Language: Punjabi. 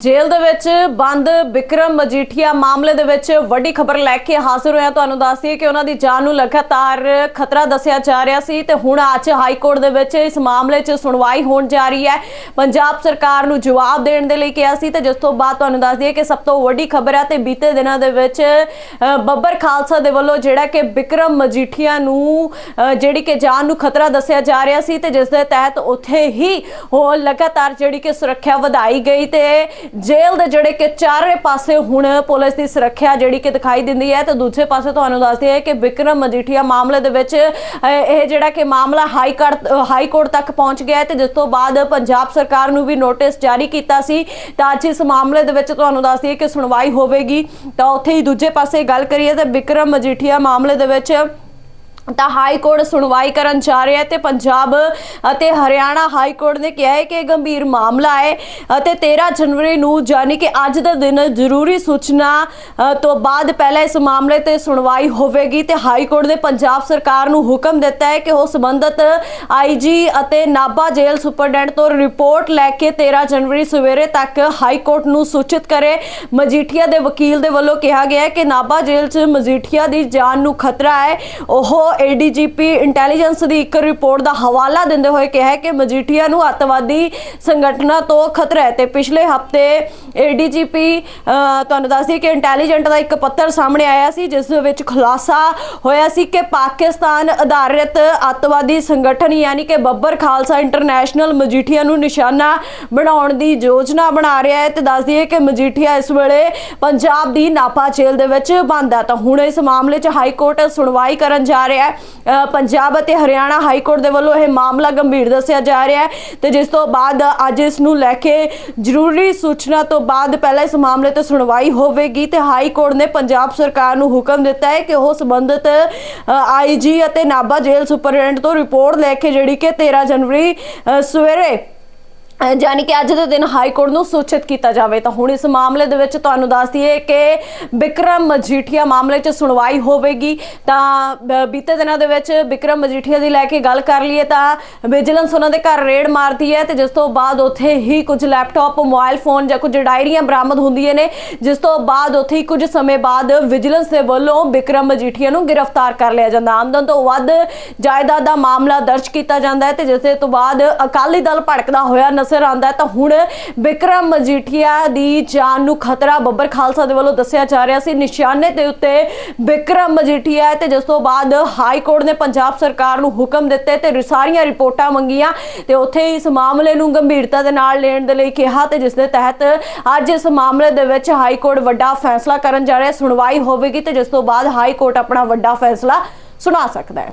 ਜੇਲ੍ਹ ਦੇ ਵਿੱਚ ਬੰਦ ਵਿਕਰਮ ਮਜੀਠੀਆ ਮਾਮਲੇ ਦੇ ਵਿੱਚ ਵੱਡੀ ਖਬਰ ਲੈ ਕੇ ਹਾਜ਼ਰ ਹੋਇਆ। ਤੁਹਾਨੂੰ ਦੱਸ ਦਈਏ ਕਿ ਉਹਨਾਂ ਦੀ ਜਾਨ ਨੂੰ ਲਗਾਤਾਰ ਖਤਰਾ ਦੱਸਿਆ ਜਾ ਰਿਹਾ ਸੀ ਤੇ ਹੁਣ ਅੱਜ ਹਾਈ ਕੋਰਟ ਦੇ ਵਿੱਚ ਇਸ ਮਾਮਲੇ 'ਚ ਸੁਣਵਾਈ ਹੋਣ ਜਾ ਰਹੀ ਹੈ। ਪੰਜਾਬ ਸਰਕਾਰ ਨੂੰ ਜਵਾਬ ਦੇਣ ਦੇ ਲਈ ਕਿਹਾ ਸੀ ਤੇ ਜਿਸ ਤੋਂ ਬਾਅਦ ਤੁਹਾਨੂੰ ਦੱਸ ਦਈਏ ਕਿ ਸਭ ਤੋਂ ਵੱਡੀ ਖਬਰ ਹੈ ਤੇ ਬੀਤੇ ਦਿਨਾਂ ਦੇ ਵਿੱਚ ਬੱਬਰ ਖਾਲਸਾ ਦੇ ਵੱਲੋਂ ਜਿਹੜਾ ਕਿ ਵਿਕਰਮ ਮਜੀਠੀਆ ਨੂੰ ਜਿਹੜੀ ਕਿ ਜਾਨ ਨੂੰ ਖਤਰਾ ਦੱਸਿਆ ਜਾ ਰਿਹਾ ਸੀ ਤੇ ਜਿਸ ਦੇ ਤਹਿਤ ਉੱਥੇ ਹੀ ਉਹ ਲਗਾਤਾਰ ਜਿਹੜੀ ਕਿ ਸੁਰੱਖਿਆ ਵਧਾਈ ਗਈ ਤੇ ਜੇਲ੍ਹ ਦੇ ਜਿਹੜੇ ਕਿ ਚਾਰੇ ਪਾਸੇ ਹੁਣ ਪੁਲਿਸ ਦੀ ਸੁਰੱਖਿਆ ਜਿਹੜੀ ਕਿ ਦਿਖਾਈ ਦਿੰਦੀ ਹੈ ਤੇ ਦੂਜੇ ਪਾਸੇ ਤੁਹਾਨੂੰ ਦੱਸਦੇ ਹਾਂ ਕਿ ਵਿਕਰਮ ਮਜੀਠੀਆ ਮਾਮਲੇ ਦੇ ਵਿੱਚ ਇਹ ਜਿਹੜਾ ਕਿ ਮਾਮਲਾ ਹਾਈ ਕੋਰਟ ਹਾਈ ਕੋਰਟ ਤੱਕ ਪਹੁੰਚ ਗਿਆ ਤੇ ਜਿਸ ਤੋਂ ਬਾਅਦ ਪੰਜਾਬ ਸਰਕਾਰ ਨੂੰ ਵੀ ਨੋਟਿਸ ਜਾਰੀ ਕੀਤਾ ਸੀ। ਤਾਂ ਅੱਜ ਇਸ ਮਾਮਲੇ ਦੇ ਵਿੱਚ ਤੁਹਾਨੂੰ ਦੱਸਦੀ ਹੈ ਕਿ ਸੁਣਵਾਈ ਹੋਵੇਗੀ। ਤਾਂ ਉੱਥੇ ਹੀ ਦੂਜੇ ਪਾਸੇ ਗੱਲ ਕਰੀਏ ਤਾਂ ਵਿਕਰਮ ਮਜੀਠੀਆ ਮਾਮਲੇ ਦੇ ਵਿੱਚ ਤਾਂ ਹਾਈ ਕੋਰਟ ਸੁਣਵਾਈ ਕਰਨ ਜਾ ਰਿਹਾ ਹੈ ਤੇ ਪੰਜਾਬ ਅਤੇ ਹਰਿਆਣਾ ਹਾਈ ਕੋਰਟ ਨੇ ਕਿਹਾ ਹੈ ਕਿ ਇਹ ਗੰਭੀਰ ਮਾਮਲਾ ਹੈ ਅਤੇ 13 ਜਨਵਰੀ ਨੂੰ ਯਾਨੀ ਕਿ ਅੱਜ ਦਾ ਦਿਨ ਜ਼ਰੂਰੀ ਸੂਚਨਾ ਤੋਂ ਬਾਅਦ ਪਹਿਲਾਂ ਇਸ ਮਾਮਲੇ ਤੇ ਸੁਣਵਾਈ ਹੋਵੇਗੀ ਤੇ ਹਾਈ ਕੋਰਟ ਨੇ ਪੰਜਾਬ ਸਰਕਾਰ ਨੂੰ ਹੁਕਮ ਦਿੱਤਾ ਹੈ ਕਿ ਉਹ ਸੰਬੰਧਤ ਆਈਜੀ ਅਤੇ ਨਾਭਾ ਜੇਲ੍ਹ ਸੁਪਰਡੈਂਟ ਤੋਂ ਰਿਪੋਰਟ ਲੈ ਕੇ 13 ਜਨਵਰੀ ਸਵੇਰੇ ਤੱਕ ਹਾਈ ਕੋਰਟ ਨੂੰ ਸੂਚਿਤ ਕਰੇ। ਮਜੀਠੀਆ ਦੇ ਵਕੀਲ ਦੇ ਵੱਲੋਂ ਕਿਹਾ ਗਿਆ ਹੈ ਕਿ ਨਾਭਾ ਜੇਲ੍ਹ 'ਚ ਮਜੀਠੀਆ ਦੀ ਜਾਨ ਨੂੰ ਖਤਰਾ ਹੈ। ਉਹ ਏਡੀਜੀਪੀ ਇੰਟੈਲੀਜੈਂਸ ਦੀ ਇੱਕ ਰਿਪੋਰਟ ਦਾ ਹਵਾਲਾ ਦਿੰਦੇ ਹੋਏ ਕਿਹਾ ਹੈ ਕਿ ਮਜੀਠੀਆ ਨੂੰ ਅੱਤਵਾਦੀ ਸੰਗਠਨਾਂ ਤੋਂ ਖਤਰਾ ਹੈ ਤੇ ਪਿਛਲੇ ਹਫ਼ਤੇ ਏਡੀਜੀਪੀ ਤੁਹਾਨੂੰ ਦੱਸ ਦਈਏ ਕਿ ਇੰਟੈਲੀਜੈਂਟ ਦਾ ਇੱਕ ਪੱਤਰ ਸਾਹਮਣੇ ਆਇਆ ਸੀ, ਜਿਸ ਦੇ ਵਿੱਚ ਖੁਲਾਸਾ ਹੋਇਆ ਸੀ ਕਿ ਪਾਕਿਸਤਾਨ ਆਧਾਰਿਤ ਅੱਤਵਾਦੀ ਸੰਗਠਨ ਯਾਨੀ ਕਿ ਬੱਬਰ ਖਾਲਸਾ ਇੰਟਰਨੈਸ਼ਨਲ ਮਜੀਠੀਆ ਨੂੰ ਨਿਸ਼ਾਨਾ ਬਣਾਉਣ ਦੀ ਯੋਜਨਾ ਬਣਾ ਰਿਹਾ ਹੈ ਤੇ ਦੱਸ ਦਈਏ ਕਿ ਮਜੀਠੀਆ ਇਸ ਵੇਲੇ ਪੰਜਾਬ ਦੀ ਨਾਪਾ ਜੇਲ੍ਹ ਦੇ ਵਿੱਚ ਬੰਦ ਹੈ। ਤਾਂ ਹੁਣ ਇਸ ਮਾਮਲੇ 'ਚ ਹਾਈ ਕੋਰਟ ਸੁਣਵਾਈ ਕਰਨ ਜਾ ਰਿਹਾ ਹੈ। ਅ, ਪੰਜਾਬ ਅਤੇ ਹਰਿਆਣਾ ਹਾਈ ਕੋਰਟ ਦੇ ਵੱਲੋਂ ਇਹ ਮਾਮਲਾ ਗੰਭੀਰ ਦੱਸਿਆ ਜਾ ਰਿਹਾ ਹੈ ਤੇ ਜਿਸ ਤੋਂ ਬਾਅਦ ਅੱਜ ਇਸ ਨੂੰ ਲੈ ਕੇ ਜ਼ਰੂਰੀ ਸੂਚਨਾ ਤੋਂ ਬਾਅਦ ਪਹਿਲਾਂ ਇਸ ਮਾਮਲੇ ਤੇ ਸੁਣਵਾਈ ਹੋਵੇਗੀ ਤੇ ਹਾਈ ਕੋਰਟ ਨੇ ਪੰਜਾਬ ਸਰਕਾਰ ਨੂੰ ਹੁਕਮ ਦਿੱਤਾ ਹੈ ਕਿ ਉਹ ਸੰਬੰਧਿਤ ਆਈਜੀ ਅਤੇ ਨਾਭਾ ਜੇਲ੍ਹ ਸੁਪਰਡੈਂਟ ਤੋਂ ਰਿਪੋਰਟ ਲੈ ਕੇ ਜਿਹੜੀ ਕਿ 13 ਜਨਵਰੀ ਸਵੇਰੇ ਅਹ ਜਾਣੀ ਕਿ ਅੱਜ ਦੇ ਦਿਨ ਹਾਈ ਕੋਰਟ ਨੂੰ ਸੂਚਿਤ ਕੀਤਾ ਜਾਵੇ, ਤਾਂ ਹੁਣ ਇਸ ਮਾਮਲੇ ਦੇ ਵਿੱਚ ਤੁਹਾਨੂੰ ਦੱਸ ਦਈਏ ਕਿ ਵਿਕਰਮ ਮਜੀਠੀਆ ਮਾਮਲੇ 'ਚ ਸੁਣਵਾਈ ਹੋਵੇਗੀ। ਤਾਂ ਬੀਤੇ ਦਿਨਾਂ ਦੇ ਵਿੱਚ ਵਿਕਰਮ ਮਜੀਠੀਆ ਦੀ ਲੈ ਕੇ ਗੱਲ ਕਰ ਲਈਏ ਤਾਂ ਵਿਜੀਲੈਂਸ ਉਹਨਾਂ ਦੇ ਘਰ ਰੇਡ ਮਾਰਦੀ ਹੈ ਤੇ ਜਿਸ ਤੋਂ ਬਾਅਦ ਉੱਥੇ ਹੀ ਕੁਝ ਲੈਪਟਾਪ, ਮੋਬਾਈਲ ਫੋਨ ਜਾਂ ਕੁਝ ਡਾਇਰੀਆਂ ਬਰਾਮਦ ਹੁੰਦੀਆਂ ਨੇ। ਜਿਸ ਤੋਂ ਬਾਅਦ ਉੱਥੇ ਹੀ ਕੁਝ ਸਮੇਂ ਬਾਅਦ ਵਿਜੀਲੈਂਸ ਦੇ ਵੱਲੋਂ ਵਿਕਰਮ ਮਜੀਠੀਆ ਨੂੰ ਗ੍ਰਿਫਤਾਰ ਕਰ ਲਿਆ ਜਾਂਦਾ। ਆਮਦਨ ਤੋਂ ਵੱਧ ਜਾਇਦਾਦ ਦਾ ਮਾਮਲਾ ਦਰਜ ਕੀਤਾ ਜਾਂਦਾ ਹੈ ਤੇ ਜਿਸ ਤੋਂ ਬਾਅਦ ਅਕਾਲੀ ਦਲ ਭੜਕਦਾ ਹੋਇਆ ਨਜ਼ਰ ਆਉਂਦਾ ਤਾਂ ਹੁਣ ਵਿਕਰਮ ਮਜੀਠੀਆ ਦੀ ਜਾਨ ਨੂੰ ਖਤਰਾ ਬੱਬਰ ਖਾਲਸਾ ਦੇ ਵੱਲੋਂ ਦੱਸਿਆ ਜਾ ਰਿਹਾ ਸੀ। ਨਿਸ਼ਾਨੇ ਦੇ ਉੱਤੇ ਵਿਕਰਮ ਮਜੀਠੀਆ ਹੈ ਤੇ ਜਿਸ ਤੋਂ ਬਾਅਦ ਹਾਈ ਕੋਰਟ ਨੇ ਪੰਜਾਬ ਸਰਕਾਰ ਨੂੰ ਹੁਕਮ ਦਿੱਤੇ ਤੇ ਸਾਰੀਆਂ ਰਿਪੋਰਟਾਂ ਮੰਗੀਆਂ ਤੇ ਉੱਥੇ ਇਸ ਮਾਮਲੇ ਨੂੰ ਗੰਭੀਰਤਾ ਦੇ ਨਾਲ ਲੈਣ ਦੇ ਲਈ ਕਿਹਾ ਤੇ ਜਿਸ ਦੇ ਤਹਿਤ ਅੱਜ ਇਸ ਮਾਮਲੇ ਦੇ ਵਿੱਚ ਹਾਈ ਕੋਰਟ ਵੱਡਾ ਫੈਸਲਾ ਕਰਨ ਜਾ ਰਿਹਾ। ਸੁਣਵਾਈ ਹੋਵੇਗੀ ਤੇ ਜਿਸ ਤੋਂ ਬਾਅਦ ਹਾਈ ਕੋਰਟ ਆਪਣਾ ਵੱਡਾ ਫੈਸਲਾ ਸੁਣਾ ਸਕਦਾ ਹੈ।